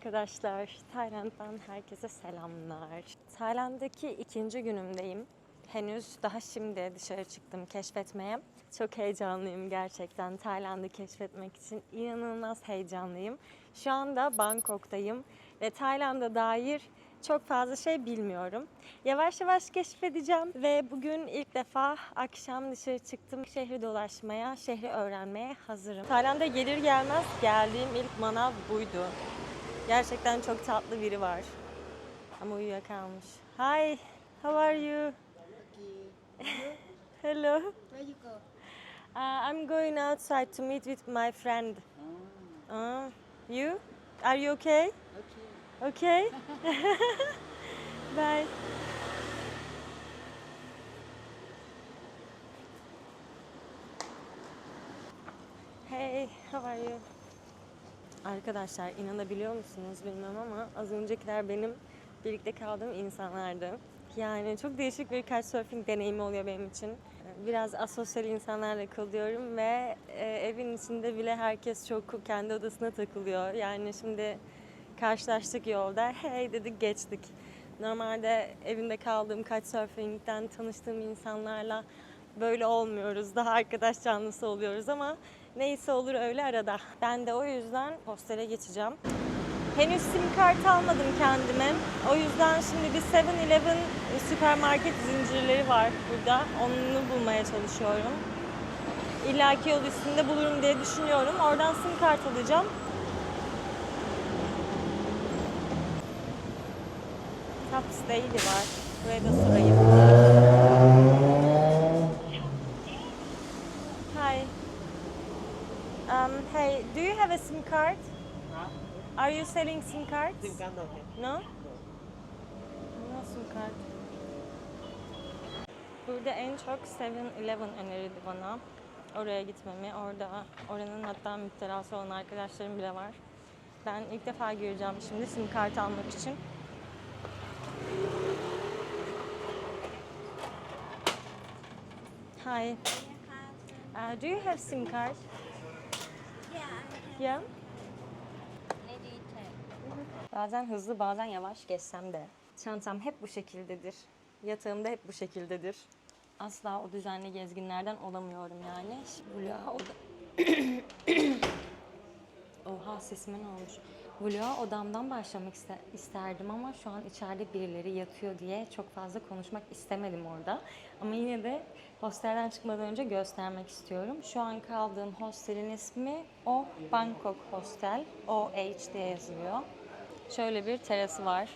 Arkadaşlar. Tayland'dan herkese selamlar. Tayland'daki ikinci günümdeyim. Henüz daha şimdi dışarı çıktım keşfetmeye. Çok heyecanlıyım gerçekten. Tayland'ı keşfetmek için inanılmaz heyecanlıyım. Şu anda Bangkok'tayım ve Tayland'a dair çok fazla şey bilmiyorum. Yavaş yavaş keşfedeceğim ve bugün ilk defa akşam dışarı çıktım. Şehri dolaşmaya, şehri öğrenmeye hazırım. Tayland'a gelir gelmez geldiğim ilk manav buydu. Gerçekten çok tatlı biri var. Ama uyuyakalmış. Hi, how are you? Hello. Where you go? Uh, I'm going outside to meet with my friend. Uh, you? Are you okay? Okay. Okay. Bye. Hey, how are you? Arkadaşlar inanabiliyor musunuz bilmem ama az öncekiler benim birlikte kaldığım insanlardı. Yani çok değişik bir couchsurfing deneyimi oluyor benim için. Biraz asosyal insanlarla kalıyorum ve e, evin içinde bile herkes çok kendi odasına takılıyor. Yani şimdi karşılaştık yolda. Hey dedik geçtik. Normalde evinde kaldığım couchsurfing'den tanıştığım insanlarla böyle olmuyoruz. Daha arkadaş canlısı oluyoruz ama neyse olur öyle arada. Ben de o yüzden hostele geçeceğim. Henüz sim kart almadım kendime. O yüzden şimdi bir 7-Eleven süpermarket zincirleri var burada. Onu bulmaya çalışıyorum. İlla ki yol üstünde bulurum diye düşünüyorum. Oradan sim kart alacağım. Taps Daily var. Buraya da sorayım. Hi. Um, hey, do you have a SIM card? Are you selling SIM cards? SIM card here. No? No SIM card. Burada en çok 7-Eleven önerildi bana. Oraya gitmemi. Orada oranın hatta müptelası olan arkadaşlarım bile var. Ben ilk defa gireceğim şimdi SIM kart almak için. Hi. Uh, do you have SIM card? Tag. Bazen hızlı bazen yavaş geçsem de çantam hep bu şekildedir. Yatağım da hep bu şekildedir. Asla o düzenli gezginlerden olamıyorum yani. Vloga oda... Oha sesime ne olmuş? Vloga odamdan başlamak iste- isterdim ama şu an içeride birileri yatıyor diye çok fazla konuşmak istemedim orada. Ama yine de hostelden çıkmadan önce göstermek istiyorum. Şu an kaldığım hostelin ismi O Bangkok Hostel. OH diye yazılıyor. Şöyle bir terası var.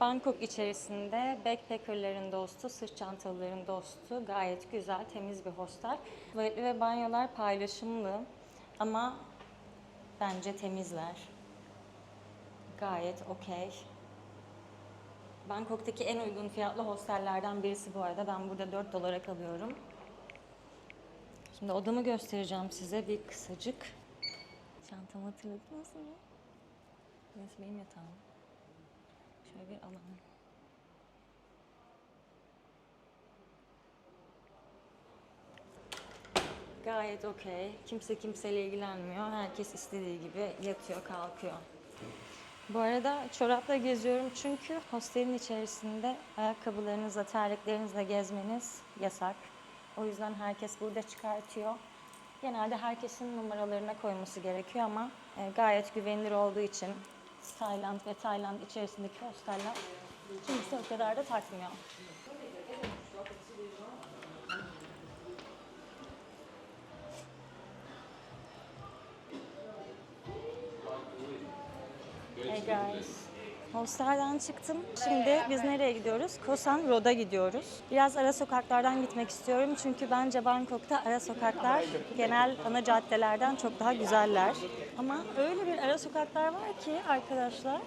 Bangkok içerisinde backpackerların dostu, sırt çantalıların dostu, gayet güzel, temiz bir hostel. Tuvaletli ve banyolar paylaşımlı ama bence temizler. Gayet okey. Bangkok'taki en uygun fiyatlı hostellerden birisi bu arada. Ben burada 4 dolara kalıyorum. Şimdi odamı göstereceğim size bir kısacık. Çantamı hatırladınız mı? Burası benim yatağım. Şöyle bir alan. Gayet okey. Kimse kimseyle ilgilenmiyor. Herkes istediği gibi yatıyor, kalkıyor. Bu arada çorapla geziyorum çünkü hostelin içerisinde ayakkabılarınızla, terliklerinizle gezmeniz yasak. O yüzden herkes burada çıkartıyor. Genelde herkesin numaralarına koyması gerekiyor ama e, gayet güvenilir olduğu için Tayland ve Tayland içerisindeki hosteller kimse o kadar da takmıyor. Hey guys. Hostelden çıktım. Şimdi biz nereye gidiyoruz? Koh San Road'a gidiyoruz. Biraz ara sokaklardan gitmek istiyorum çünkü bence Bangkok'ta ara sokaklar genel ana caddelerden çok daha güzeller. Ama öyle bir ara sokaklar var ki arkadaşlar.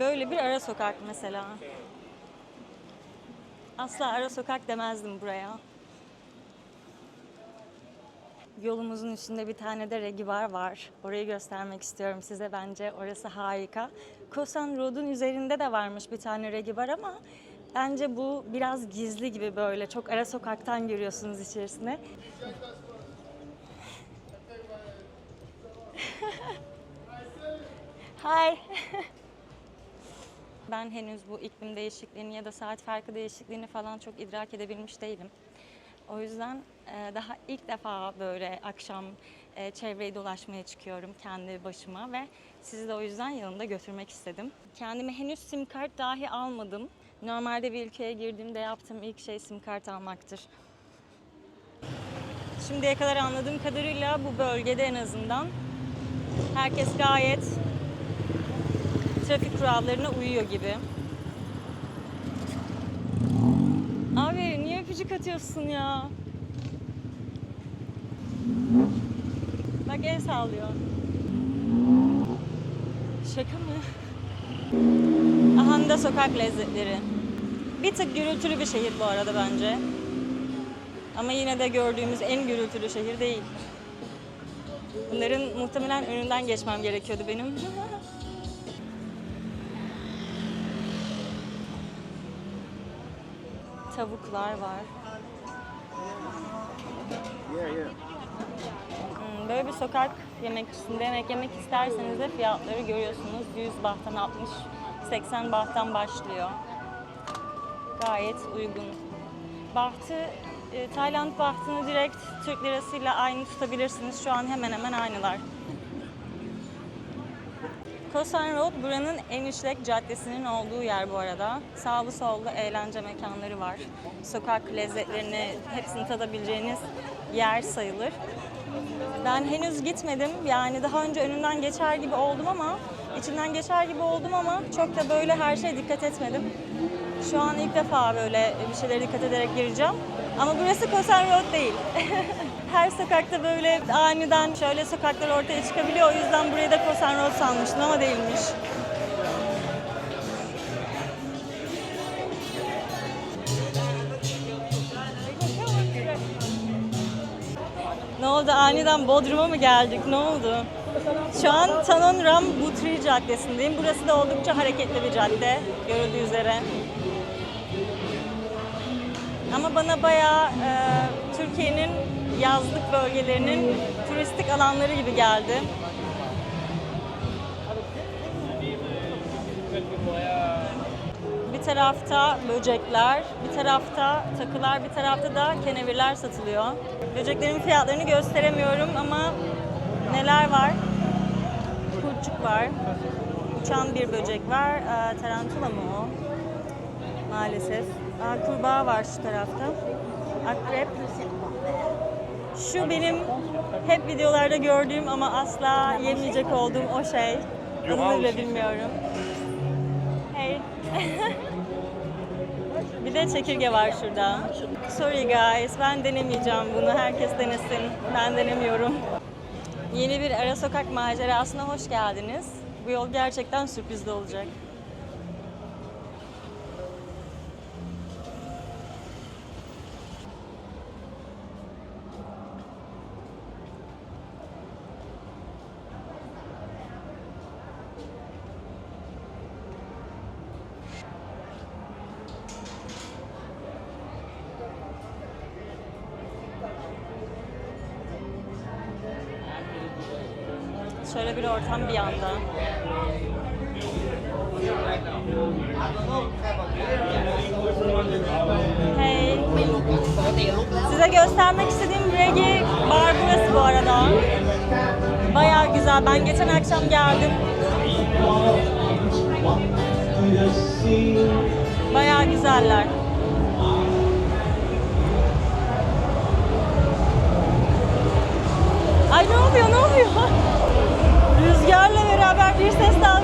Böyle bir ara sokak mesela. Asla ara sokak demezdim buraya. Yolumuzun üstünde bir tane de regi bar var. Orayı göstermek istiyorum size. Bence orası harika. Kosan Road'un üzerinde de varmış bir tane regi bar ama Bence bu biraz gizli gibi böyle. Çok ara sokaktan görüyorsunuz içerisine. Hi. ben henüz bu iklim değişikliğini ya da saat farkı değişikliğini falan çok idrak edebilmiş değilim. O yüzden e, daha ilk defa böyle akşam e, çevreyi dolaşmaya çıkıyorum kendi başıma ve sizi de o yüzden yanımda götürmek istedim. Kendime henüz sim kart dahi almadım. Normalde bir ülkeye girdiğimde yaptığım ilk şey sim kart almaktır. Şimdiye kadar anladığım kadarıyla bu bölgede en azından herkes gayet trafik kurallarına uyuyor gibi. Öpücük atıyorsun ya? Bak el sallıyor. Şaka mı? Ahanda sokak lezzetleri. Bir tık gürültülü bir şehir bu arada bence. Ama yine de gördüğümüz en gürültülü şehir değil. Bunların muhtemelen önünden geçmem gerekiyordu benim. Tavuklar var. Hmm, Böyle bir sokak yemekçisinde yemek yemek isterseniz de fiyatları görüyorsunuz. 100 bahttan 60, 80 bahttan başlıyor. Gayet uygun. Bahtı, e, Tayland bahtını direkt Türk lirasıyla aynı tutabilirsiniz. Şu an hemen hemen aynılar. Koh San Road buranın en işlek caddesinin olduğu yer bu arada. Sağlı sollu eğlence mekanları var. Sokak lezzetlerini hepsini tadabileceğiniz yer sayılır. Ben henüz gitmedim. Yani daha önce önünden geçer gibi oldum ama içinden geçer gibi oldum ama çok da böyle her şeye dikkat etmedim. Şu an ilk defa böyle bir şeylere dikkat ederek gireceğim. Ama burası Koh San Road değil. Her sokakta böyle aniden şöyle sokaklar ortaya çıkabiliyor. O yüzden burayı da Koh San Road sanmıştım ama değilmiş. Ne oldu? Aniden Bodrum'a mı geldik? Ne oldu? Şu an Tanon Ram Butri Caddesi'ndeyim. Burası da oldukça hareketli bir cadde görüldüğü üzere. Ama bana bayağı e, Türkiye'nin yazlık bölgelerinin turistik alanları gibi geldi. Bir tarafta böcekler, bir tarafta takılar, bir tarafta da kenevirler satılıyor. Böceklerin fiyatlarını gösteremiyorum ama neler var? Kurtçuk var. Uçan bir böcek var. Aa, tarantula mı o? Maalesef. Aa, kurbağa var şu tarafta. Akrep. Şu benim hep videolarda gördüğüm ama asla yemeyecek olduğum o şey. Adını bile bilmiyorum. Hey. bir de çekirge var şurada. Sorry guys, ben denemeyeceğim bunu. Herkes denesin. Ben denemiyorum. Yeni bir ara sokak macerasına hoş geldiniz. Bu yol gerçekten sürprizli olacak. Şöyle bir ortam bir yanda. Hey. Size göstermek istediğim reggae bar burası bu arada. Bayağı güzel. Ben geçen akşam geldim. Bayağı güzeller. Ay ne oluyor beraber bir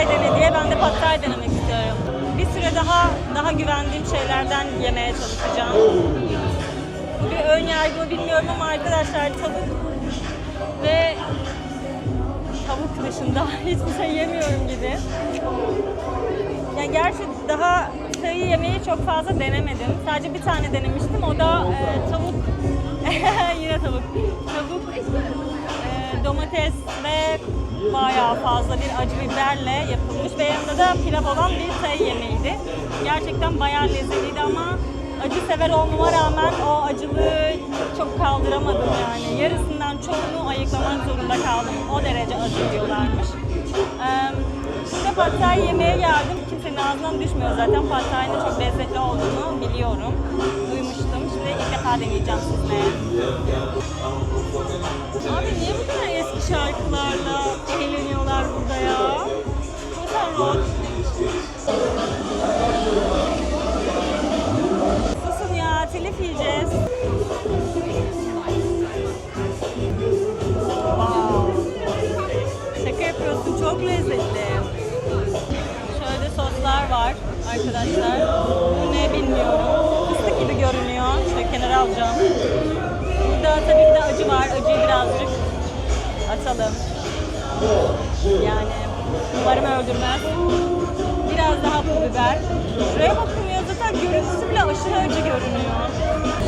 thai dene diye ben de pad thai denemek istiyorum. Bir süre daha daha güvendiğim şeylerden yemeye çalışacağım. Bu bir ön yargı bilmiyorum ama arkadaşlar tavuk ve tavuk dışında hiçbir şey yemiyorum gibi. Yani gerçi daha sayı yemeği çok fazla denemedim. Sadece bir tane denemiştim. O da e, tavuk, yine tavuk, tavuk, e, domates ve bayağı fazla bir acı biberle yapılmış ve yanında da pilav olan bir sayı yemeğiydi. Gerçekten bayağı lezzetliydi ama acı sever olmama rağmen o acılığı çok kaldıramadım yani. Yarısından çoğunu ayıklamak zorunda kaldım. O derece acı diyorlarmış. Şimdi pad thai yemeğe geldim. Kimsenin ağzından düşmüyor zaten. Pad thai'nin çok lezzetli olduğunu biliyorum. Duymuştum. Şimdi ilk defa deneyeceğim sizinle. Abi niye bu kadar şarkılarla eğleniyorlar burada ya? Zaten rock. Susun ya, telif yiyeceğiz. Wow. Şaka yapıyorsun, çok lezzetli. Şöyle soslar var arkadaşlar. Bu ne bilmiyorum. Fıstık gibi görünüyor. Şöyle kenara alacağım. Burada tabii ki de acı var. Acıyı birazcık atalım. Yani umarım öldürmez. Biraz daha pul biber. Şuraya bakın ya zaten görüntüsü bile aşırı acı görünüyor.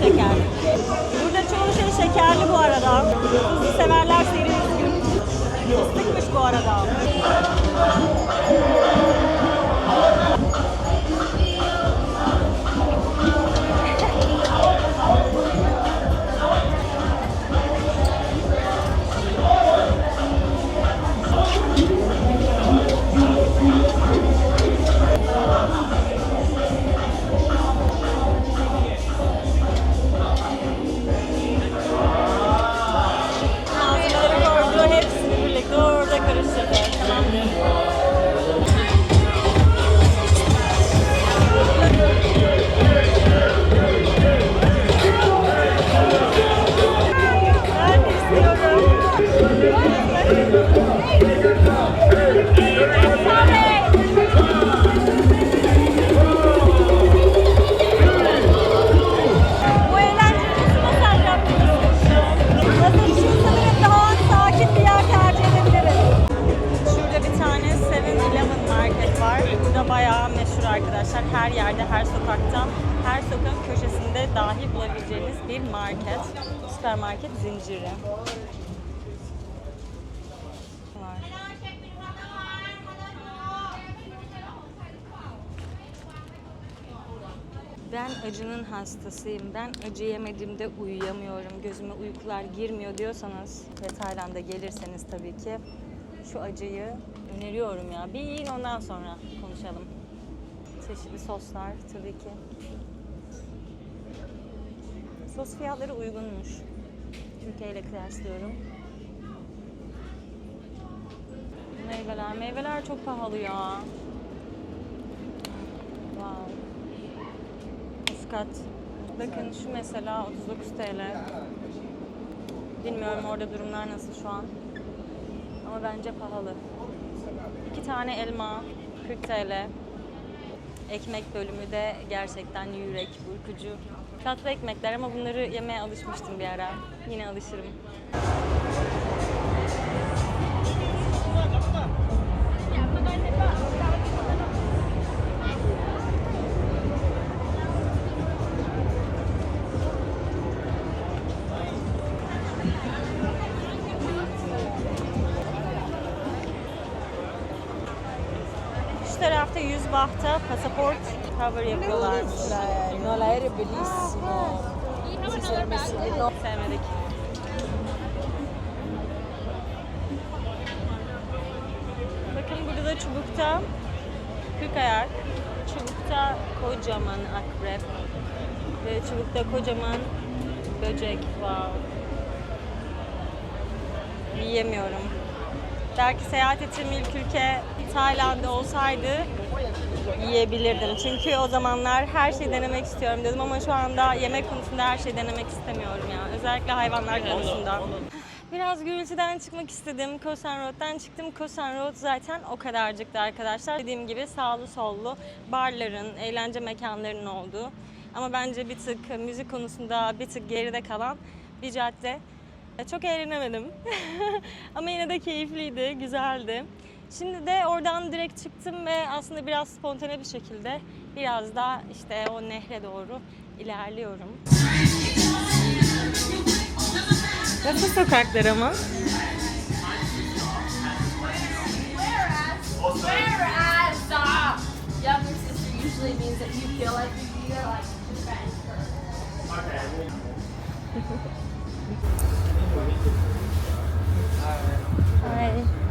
Şeker. Burada çoğu şey şekerli bu arada. Tuzlu severler seri üzgün. Fıstıkmış bu arada. Ben acının hastasıyım. Ben acı yemediğimde uyuyamıyorum. Gözüme uykular girmiyor diyorsanız ve Tayland'a gelirseniz tabii ki şu acıyı öneriyorum ya. Bir yiyin ondan sonra konuşalım. Çeşitli soslar tabii ki. Sos fiyatları uygunmuş. Türkiye ile kıyaslıyorum. Meyveler, meyveler çok pahalı ya. Wow. Muskat. Bakın şu mesela 39 TL. Bilmiyorum orada durumlar nasıl şu an. Ama bence pahalı. İki tane elma 40 TL. Ekmek bölümü de gerçekten yürek burkucu. Tatlı ekmekler ama bunları yemeye alışmıştım bir ara. Yine alışırım. Pasaport cover yapıyorlarmış. No, l'aereo è bellissimo. Sì, si era messi lì. No. Sevmedik. Bakın burada da çubukta 40 ayak, çubukta kocaman akrep ve çubukta kocaman böcek. Wow. Yiyemiyorum. Belki seyahat ettiğim ilk ülke Tayland olsaydı yiyebilirdim. Çünkü o zamanlar her şeyi denemek istiyorum dedim ama şu anda yemek konusunda her şeyi denemek istemiyorum ya. Özellikle hayvanlar konusunda. Biraz gürültüden çıkmak istedim. Kosan Road'dan çıktım. Kosan Road zaten o kadarcıktı arkadaşlar. Dediğim gibi sağlı sollu barların, eğlence mekanlarının olduğu ama bence bir tık müzik konusunda bir tık geride kalan bir cadde. Çok eğlenemedim. ama yine de keyifliydi, güzeldi. Şimdi de oradan direkt çıktım ve aslında biraz spontane bir şekilde biraz da işte o nehre doğru ilerliyorum. Nasıl sokaklar ama? Whereas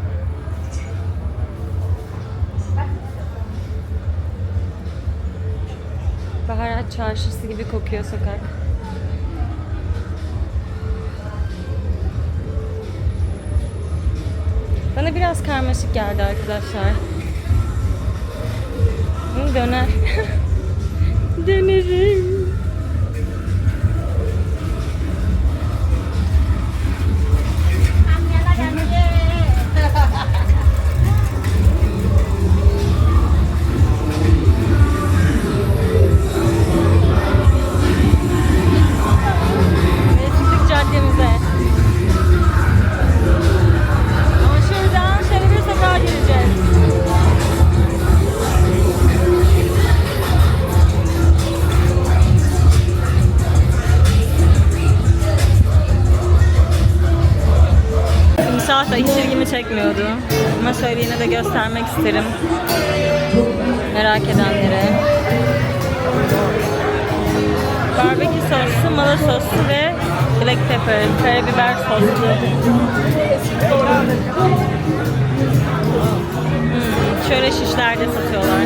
Baharat çarşısı gibi kokuyor sokak. Bana biraz karmaşık geldi arkadaşlar. Hı, Döner. Dönerim. Şöyle de göstermek isterim. Merak edenlere. Barbekü soslu, mala soslu ve black pepper, karabiber soslu. Hmm, şöyle şişlerde satıyorlar.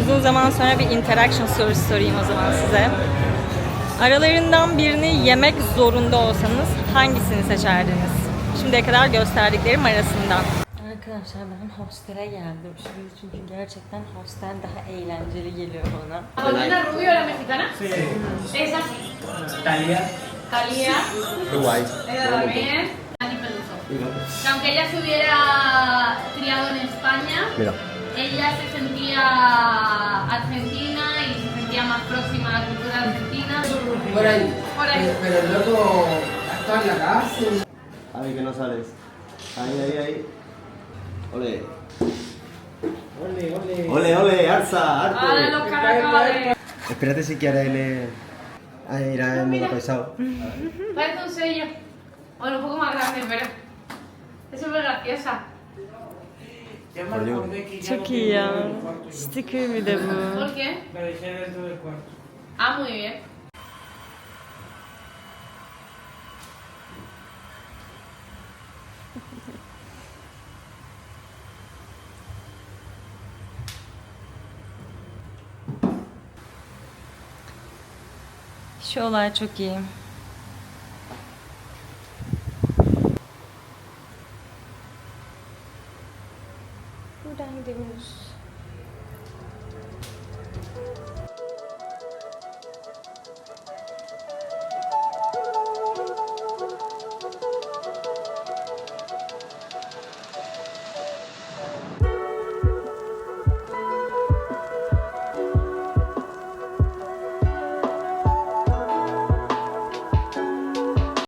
Uzun zaman sonra bir interaction sorusu sorayım o zaman size. Aralarından birini yemek zorunda olsanız hangisini seçerdiniz? Şimdiye kadar gösterdiklerim arasından. Arkadaşlar ben hostele geldim şimdi çünkü gerçekten hostel daha eğlenceli geliyor bana. ¿Paulina Rubio, la mexicana? Sí. Esa. Talía. Talía. Uruguay. Ella también. Dani Peluso. Que aunque ella se hubiera criado en España, Mira. ella se sentía argentina y se sentía más próxima Por ahí. Por ahí. Pero, pero luego está en la cárcel. Ay, que no sales. Ahí, ahí, ahí. Ole. Ole, ole. Ole, ole, Arza, Ah, de los caracoles. Espérate si quieres leer. Ahí irá en modo pesado. Parece un sello. Bueno, un poco más grande, pero es súper graciosa. Çok lo iyi ya. el. Sticker bir de bu. ¿Por qué? La dejé dentro del cuarto. Ah, muy bien. Şu olay çok iyi.